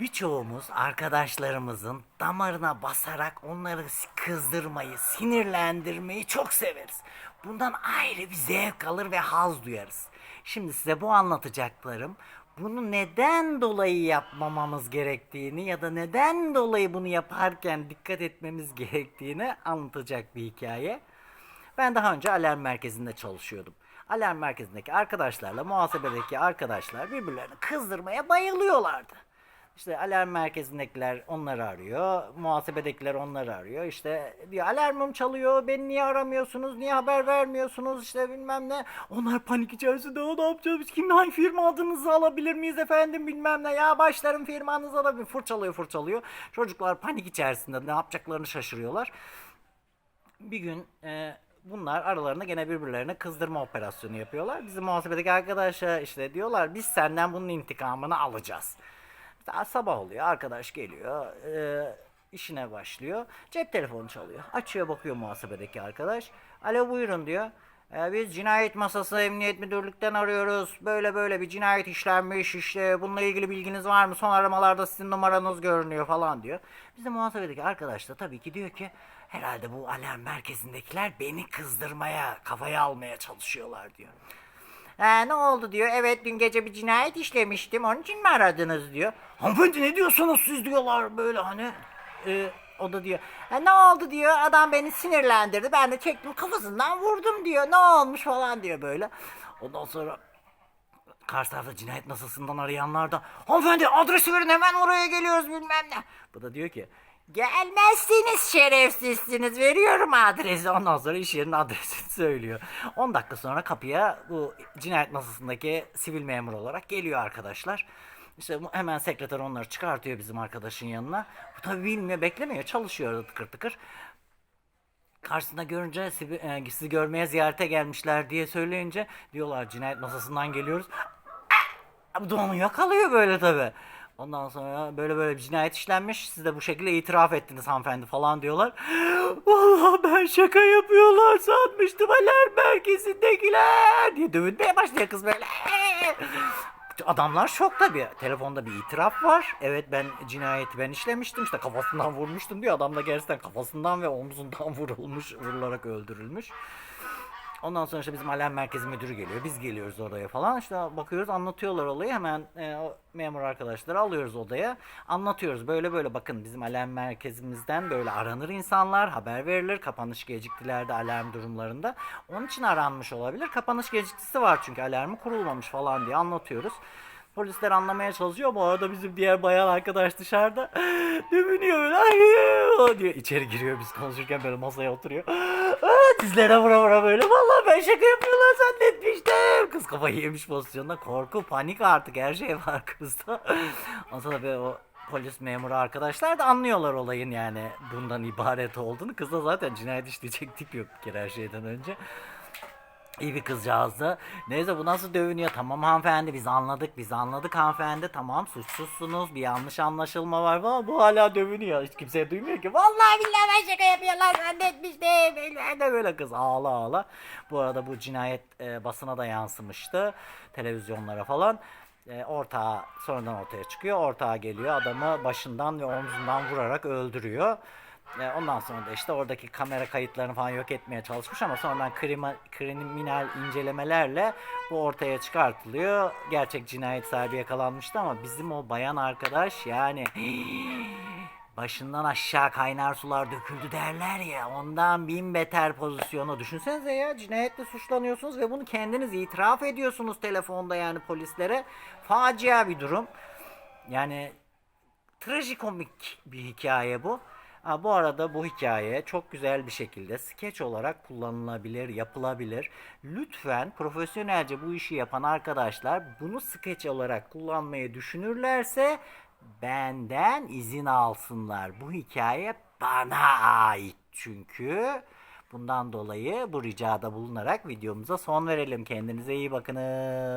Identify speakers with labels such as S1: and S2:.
S1: Birçoğumuz arkadaşlarımızın damarına basarak onları kızdırmayı, sinirlendirmeyi çok severiz. Bundan ayrı bir zevk alır ve haz duyarız. Şimdi size bu anlatacaklarım bunu neden dolayı yapmamamız gerektiğini ya da neden dolayı bunu yaparken dikkat etmemiz gerektiğini anlatacak bir hikaye. Ben daha önce alarm merkezinde çalışıyordum. Alarm merkezindeki arkadaşlarla muhasebedeki arkadaşlar birbirlerini kızdırmaya bayılıyorlardı. İşte alarm merkezindekiler onları arıyor, muhasebedekiler onları arıyor. İşte diyor alarmım çalıyor, beni niye aramıyorsunuz, niye haber vermiyorsunuz işte bilmem ne. Onlar panik içerisinde "Aa, ne yapacağız biz kimden hangi firma adınızı alabilir miyiz efendim bilmem ne. Ya başlarım firmanızı alabilir fırçalıyor fırçalıyor. Çocuklar panik içerisinde ne yapacaklarını şaşırıyorlar bir gün e, bunlar aralarında gene birbirlerine kızdırma operasyonu yapıyorlar. Bizim muhasebedeki arkadaşlar işte diyorlar biz senden bunun intikamını alacağız. İşte sabah oluyor arkadaş geliyor e, işine başlıyor. Cep telefonu çalıyor. Açıyor bakıyor muhasebedeki arkadaş. Alo buyurun diyor. "E, biz cinayet masası emniyet müdürlükten arıyoruz. Böyle böyle bir cinayet işlenmiş işte bununla ilgili bilginiz var mı? Son aramalarda sizin numaranız görünüyor falan diyor. Bizim muhasebedeki arkadaş da tabii ki diyor ki herhalde bu alarm merkezindekiler beni kızdırmaya, kafaya almaya çalışıyorlar diyor. "Ee, ne oldu diyor. Evet dün gece bir cinayet işlemiştim. Onun için mi aradınız diyor. Hanımefendi ne diyorsunuz siz diyorlar böyle hani. Ee, o da diyor. "Ha, ne oldu diyor. Adam beni sinirlendirdi. Ben de çektim kafasından vurdum diyor. Ne olmuş falan diyor böyle. Ondan sonra karşı tarafta cinayet masasından arayanlar da hanımefendi adresi verin hemen oraya geliyoruz bilmem ne. Bu da diyor ki gelmezsiniz şerefsizsiniz veriyorum adresi. Ondan sonra iş yerinin adresini söylüyor. 10 dakika sonra kapıya bu cinayet masasındaki sivil memur olarak geliyor arkadaşlar. İşte hemen sekreter onları çıkartıyor bizim arkadaşın yanına. Bu tabi bilmiyor beklemiyor çalışıyor tıkır tıkır karşısında görünce e, sizi görmeye ziyarete gelmişler diye söyleyince diyorlar cinayet masasından geliyoruz. Bu da onu yakalıyor böyle tabi. Ondan sonra böyle böyle bir cinayet işlenmiş. Siz de bu şekilde itiraf ettiniz hanımefendi falan diyorlar. Vallahi ben şaka yapıyorlar sanmıştım alarm merkezindekiler diye dövünmeye başlıyor kız böyle. Adamlar şok tabi. Telefonda bir itiraf var. Evet ben cinayeti ben işlemiştim. işte kafasından vurmuştum diyor. Adam da gerçekten kafasından ve omzundan vurulmuş, vurularak öldürülmüş. Ondan sonra işte bizim alarm merkezi müdürü geliyor. Biz geliyoruz oraya falan. İşte bakıyoruz anlatıyorlar olayı. Hemen e, o memur arkadaşları alıyoruz odaya. Anlatıyoruz. Böyle böyle bakın bizim alarm merkezimizden böyle aranır insanlar. Haber verilir. Kapanış geciktilerde alarm durumlarında. Onun için aranmış olabilir. Kapanış geciktisi var çünkü alarmı kurulmamış falan diye anlatıyoruz. Polisler anlamaya çalışıyor. Bu arada bizim diğer bayan arkadaş dışarıda dövünüyor böyle. Diyor. İçeri giriyor biz konuşurken böyle masaya oturuyor. Aa, vura vura böyle. Vallahi ben şaka yapıyorlar zannetmiştim. Kız kafayı yemiş pozisyonda. Korku, panik artık her şey var kızda. Ondan sonra böyle o polis memuru arkadaşlar da anlıyorlar olayın yani bundan ibaret olduğunu. Kızda zaten cinayet işleyecek tip yok bir kere her şeyden önce. İyi bir kızcağızdı. Neyse bu nasıl dövünüyor? Tamam hanımefendi biz anladık biz anladık hanımefendi. Tamam suçsuzsunuz bir yanlış anlaşılma var falan. Bu hala dövünüyor. Hiç kimseye duymuyor ki. Vallahi billahi ben şaka yapıyorlar zannetmiştim. Böyle de böyle kız ağla ağla. Bu arada bu cinayet e, basına da yansımıştı. Televizyonlara falan. E, ortağı sonradan ortaya çıkıyor. Ortağı geliyor adamı başından ve omzundan vurarak öldürüyor. E, Ondan sonra da işte oradaki kamera kayıtlarını falan yok etmeye çalışmış ama sonradan krima, kriminal incelemelerle bu ortaya çıkartılıyor. Gerçek cinayet sahibi yakalanmıştı ama bizim o bayan arkadaş yani başından aşağı kaynar sular döküldü derler ya ondan bin beter pozisyonu düşünsenize ya cinayetle suçlanıyorsunuz ve bunu kendiniz itiraf ediyorsunuz telefonda yani polislere facia bir durum yani trajikomik bir hikaye bu. Ha, bu arada bu hikaye çok güzel bir şekilde skeç olarak kullanılabilir, yapılabilir. Lütfen profesyonelce bu işi yapan arkadaşlar bunu skeç olarak kullanmayı düşünürlerse benden izin alsınlar. Bu hikaye bana ait çünkü. Bundan dolayı bu ricada bulunarak videomuza son verelim. Kendinize iyi bakınız.